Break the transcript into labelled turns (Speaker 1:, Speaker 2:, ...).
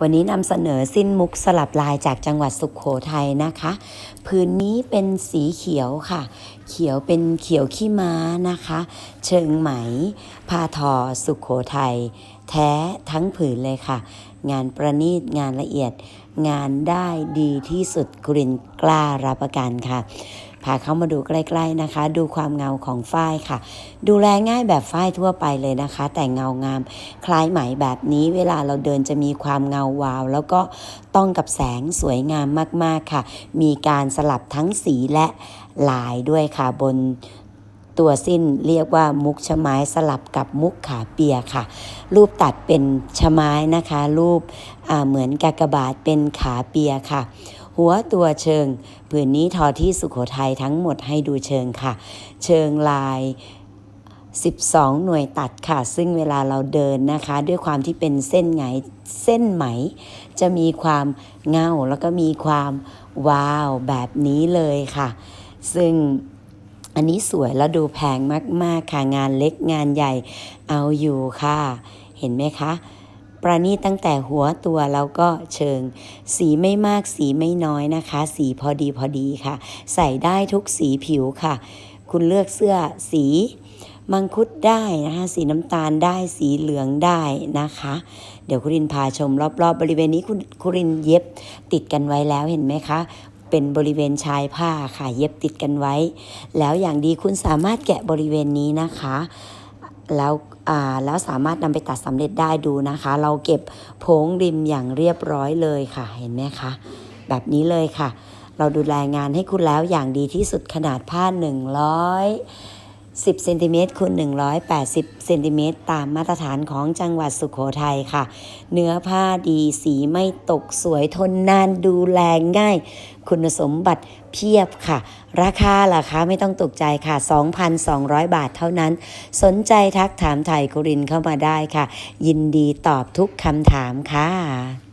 Speaker 1: วันนี้นำเสนอสิ้นมุกสลับลายจากจังหวัดสุขโขทัยนะคะ พื้นนี้เป็นสีเขียวค่ะ เขียวเป็นเขียวขี้ม้านะคะ เชิงไหมผ้าทอสุขโขทัยแท้ทั้งผืนเลยค่ะ งานประณีตงานละเอียด งานได้ดีที่สุดกรินกล้ารับประกันค่ะ พาเข้ามาดูใกล้ๆนะคะ ดูความเงาของฝ้ายค่ะ ดูแลง่ายแบบฝ้ายทั่วไปเลยนะคะ แต่เงางามคล้ายไหมแบบนี้เวลาเราเดินจะมีความเงาวาว แล้วก็ต้องกับแสงสวยงามมากๆค่ะ มีการสลับทั้งสีและลายด้วยค่ะบนตัวสิ้นเรียกว่ามุกชะไม้สลับกับมุกขาเปียค่ะ รูปตัดเป็นชะไม้นะคะ รูปเหมือนกากบาทเป็นขาเปียค่ะ หัวตัวเชิง ผืนนี้ทอที่สุขโขทัยทั้งหมดให้ดูเชิงค่ะ เชิงลาย12 หน่วยตัดค่ะ ซึ่งเวลาเราเดินนะคะ ด้วยความที่เป็นเส้นไหงเส้นไหม จะมีความเงาแล้วก็มีความว้าวแบบนี้เลยค่ะ ซึ่งอันนี้สวยแล้วดูแพงมาก ๆ ค่ะ งานเล็กงานใหญ่เอาอยู่ค่ะ เห็นไหมคะ ประณีตตั้งแต่หัวตัวแล้วก็เชิง สีไม่มากสีไม่น้อยนะคะ สีพอดีพอดีค่ะ ใส่ได้ทุกสีผิวค่ะ คุณเลือกเสื้อสีมังคุดได้นะคะสีน้ำตาลได้สีเหลืองได้นะคะ เดี๋ยวคุรินพาชมรอบๆบบริเวณนี้คุณคุรินเย็บติดกันไว้แล้วเห็นไหมคะ เป็นบริเวณชายผ้าค่ะเย็บติดกันไว้ แล้วอย่างดีคุณสามารถแกะบริเวณนี้นะคะ แล้วอ่าแล้วสามารถนำไปตัดสำเร็จได้ดูนะคะ เราเก็บโพงริมอย่างเรียบร้อยเลยค่ะเห็นไหมคะ แบบนี้เลยค่ะ เราดูแลงานให้คุณแล้วอย่างดีที่สุดขนาดผ้า100 10เซนติเมตรคูณ180เซนติเมตรตามมาตรฐานของจังหวัดสุขโขทัยค่ะ เนื้อผ้าดีสีไม่ตกสวยทนนานดูแลง่าย คุณสมบัติเพียบค่ะ ราคาล่ะคะไม่ต้องตกใจค่ะ 2,200 บาทเท่านั้น สนใจทักถามไทยกุรินเข้ามาได้ค่ะ ยินดีตอบทุกคำถามค่ะ